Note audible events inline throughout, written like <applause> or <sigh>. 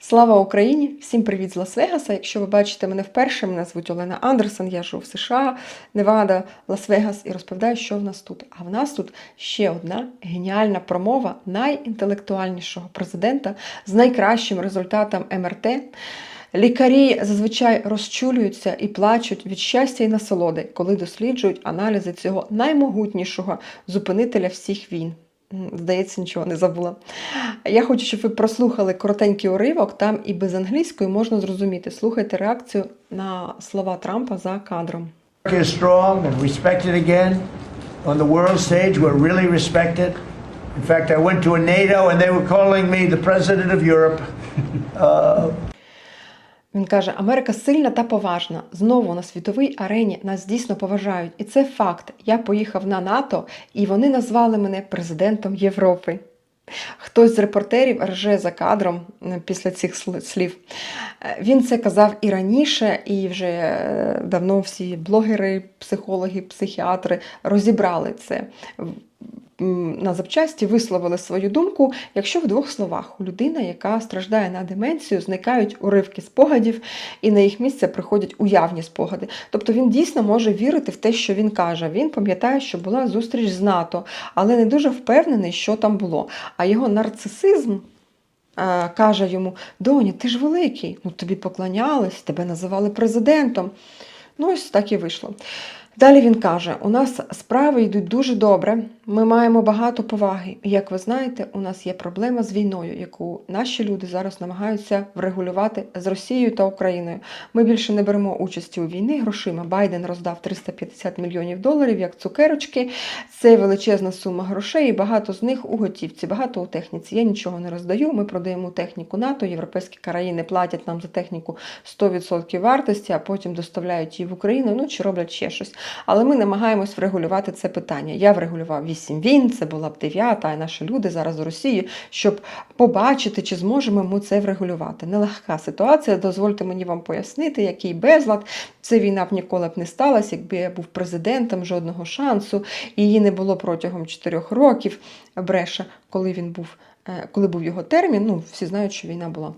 Слава Україні! Всім привіт з Лас-Вегаса. Якщо ви бачите мене вперше, мене звуть Олена Андерсон, я живу в США, Невада, Лас-Вегас і розповідаю, що в нас тут. А в нас тут ще одна геніальна промова найінтелектуальнішого президента з найкращим результатом МРТ. Лікарі зазвичай розчулюються і плачуть від щастя і насолоди, коли досліджують аналізи цього наймогутнішого зупинителя всіх війн. Здається, нічого не забула. Я хочу, щоб ви прослухали коротенький уривок, там і без англійської можна зрозуміти. Слухайте реакцію на слова Трампа за кадром. Is strong and respected again. On the world stage, we're. In fact, I went to a NATO and they were calling me the president of Europe. <laughs> Він каже: Америка сильна та поважна. Знову на світовій арені нас дійсно поважають. І це факт. Я поїхав на НАТО, і вони назвали мене президентом Європи. Хтось з репортерів рже за кадром е, після цих слів. Е, Він це казав і раніше, і вже е, давно всі блогери, психологи, психіатри розібрали це. На запчасті висловили свою думку, якщо в двох словах у людина, яка страждає на деменцію, зникають уривки спогадів, і на їх місце приходять уявні спогади. Тобто він дійсно може вірити в те, що він каже. Він пам'ятає, що була зустріч з НАТО, але не дуже впевнений, що там було. А його нарцисизм. е, Каже йому: Доні, ти ж великий, ну тобі поклонялись, тебе називали президентом. Ну, ось так і вийшло. Далі він каже: у нас справи йдуть дуже добре. Ми маємо багато поваги. Як ви знаєте, у нас є проблема з війною, яку наші люди зараз намагаються врегулювати з Росією та Україною. Ми більше не беремо участі у війні грошима. Байден роздав 350 мільйонів доларів як цукерочки. Це величезна сума грошей, і багато з них у готівці, багато у техніці. Я нічого не роздаю. Ми продаємо техніку НАТО. Європейські країни платять нам за техніку 100% вартості, а потім доставляють її в Україну. Ну чи роблять ще щось. Але ми намагаємось врегулювати це питання. Я врегулював 8 війн, це була б 9, а наші люди зараз у Росії, щоб побачити, чи зможемо ми це врегулювати. Нелегка ситуація. Дозвольте мені вам пояснити, який безлад. Ця війна б ніколи б не сталася, якби я був президентом, жодного шансу. Її не було протягом 4 років. Бреша, коли він був, е, коли був його термін. Ну, всі знають, що війна була.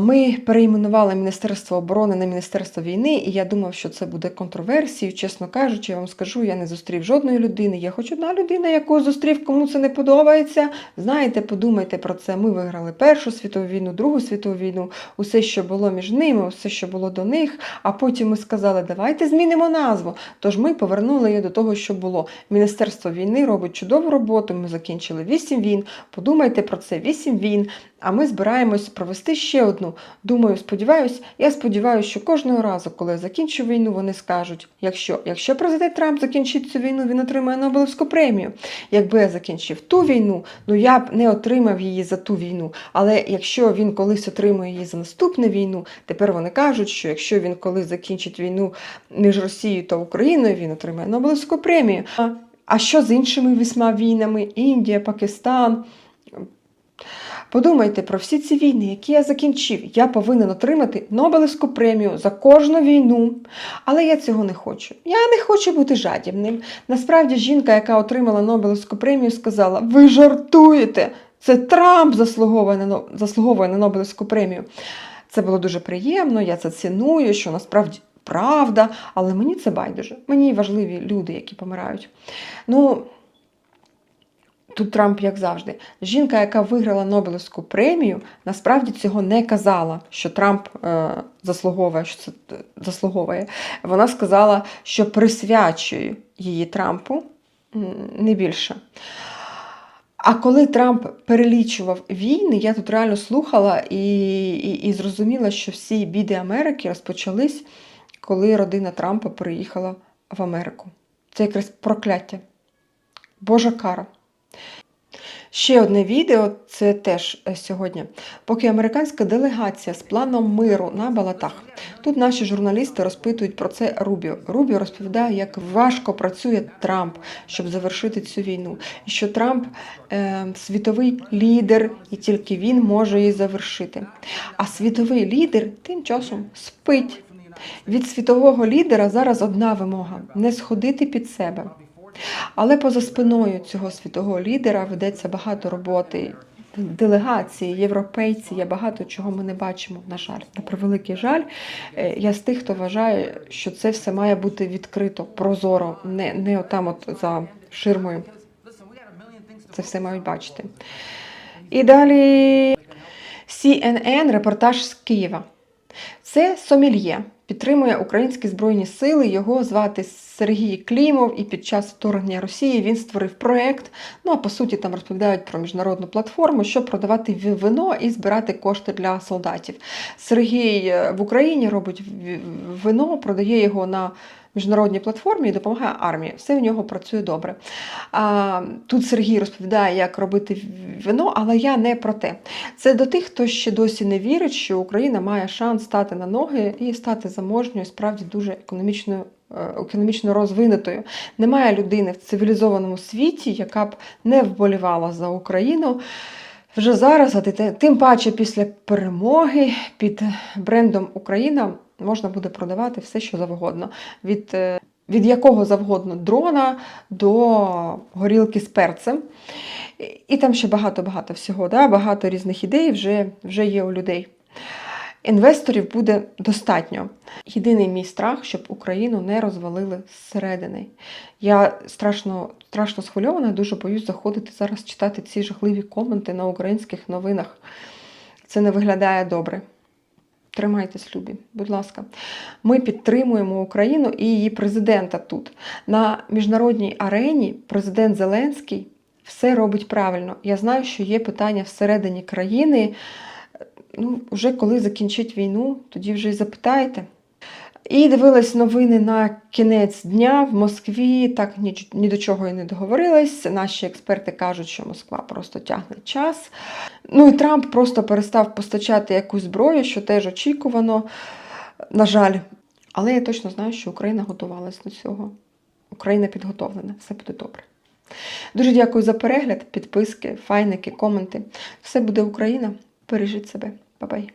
Ми перейменували Міністерство оборони на Міністерство війни, і я думав, що це буде контроверсією. Чесно кажучи, я вам скажу, я не зустрів жодної людини. Є хоч одна людина, яку зустрів, кому це не подобається. Знаєте, подумайте про це. Ми виграли Першу світову війну, Другу світову війну, усе, що було між ними, усе, що було до них. А потім ми сказали, давайте змінимо назву. Тож ми повернули її до того, що було. Міністерство війни робить чудову роботу. Ми закінчили вісім війн. Подумайте про це: вісім війн. А ми збираємось провести ще одну. Думаю, сподіваюсь, я сподіваюся, що кожного разу, коли я закінчу війну, вони скажуть: якщо, якщо президент Трамп закінчить цю війну, він отримає Нобелівську премію. Якби я закінчив ту війну, ну я б не отримав її за ту війну. Але якщо він колись отримує її за наступну війну, тепер вони кажуть, що якщо він колись закінчить війну між Росією та Україною, він отримає Нобелівську премію. А- А що з іншими вісьма війнами? Індія, Пакистан. Подумайте про всі ці війни, які я закінчив. Я повинен отримати Нобелівську премію за кожну війну. Але я цього не хочу. Я не хочу бути жадібним. Насправді, жінка, яка отримала Нобелівську премію, сказала: Ви жартуєте! Це Трамп заслуговує на, заслуговує на Нобелівську премію. Це було дуже приємно, я це ціную, що насправді правда, але мені це байдуже. Мені важливі люди, які помирають. Ну, Тут Трамп, як завжди, жінка, яка виграла Нобелівську премію, насправді цього не казала, що Трамп е, заслуговує, що це е, заслуговує. Вона сказала, що присвячує її Трампу не більше. А коли Трамп перелічував війни, я тут реально слухала і, і, і зрозуміла, що всі біди Америки розпочались, коли родина Трампа приїхала в Америку. Це якраз прокляття. Божа кара. Ще одне відео це теж е, сьогодні. Поки американська делегація з планом миру на Балатах. Тут наші журналісти розпитують про це Рубіо. Рубіо розповідає, як важко працює Трамп, щоб завершити цю війну. І що Трамп е, світовий лідер, і тільки він може її завершити. А світовий лідер тим часом спить. Від світового лідера зараз одна вимога не сходити під себе. Але поза спиною цього світового лідера ведеться багато роботи. делегації, європейці, є багато чого ми не бачимо, на жаль. На превеликий жаль, Е, я з тих, хто вважає, що це все має бути відкрито, прозоро, не, не отам от за ширмою. Це все мають бачити. І далі CNN, репортаж з Києва. Це Сомельє. Підтримує українські збройні сили. Його звати Сергій Клімов, і під час вторгнення Росії він створив проект. Ну а по суті там розповідають про міжнародну платформу, щоб продавати вино і збирати кошти для солдатів. Сергій е, в Україні робить вино, продає його на міжнародній платформі і допомагає армії. Все в нього працює добре. А, тут Сергій розповідає, як робити вино, але я не про те. Це до тих, хто ще досі не вірить, що Україна має шанс стати на ноги і стати заможньою, справді дуже економічною. е, Економічно розвинутою. Немає людини в цивілізованому світі, яка б не вболівала за Україну вже зараз, а тим паче після перемоги під брендом Україна можна буде продавати все, що завгодно. Від, е, від якого завгодно дрона до горілки з перцем. І- там ще багато-багато всього. Да? Багато різних ідей вже, вже є у людей. Інвесторів буде достатньо. Єдиний мій страх, щоб Україну не розвалили зсередини. Я страшно, страшно схвильована, дуже боюсь заходити зараз читати ці жахливі коменти на українських новинах. Це не виглядає добре. Тримайтесь, любі, будь ласка. Ми підтримуємо Україну і її президента тут. На міжнародній арені президент Зеленський все робить правильно. Я знаю, що є питання всередині країни. Ну, вже коли закінчить війну, тоді вже й запитаєте. І дивилась новини на кінець дня в Москві. Так ні, ні до чого і не договорились. Наші експерти кажуть, що Москва просто тягне час. Ну і Трамп просто перестав постачати якусь зброю, що теж очікувано, на жаль. Але я точно знаю, що Україна готувалась до цього. Україна підготовлена, все буде добре. Дуже дякую за перегляд, підписки, файники, коменти. Все буде Україна. Бережіть себе. Бабай.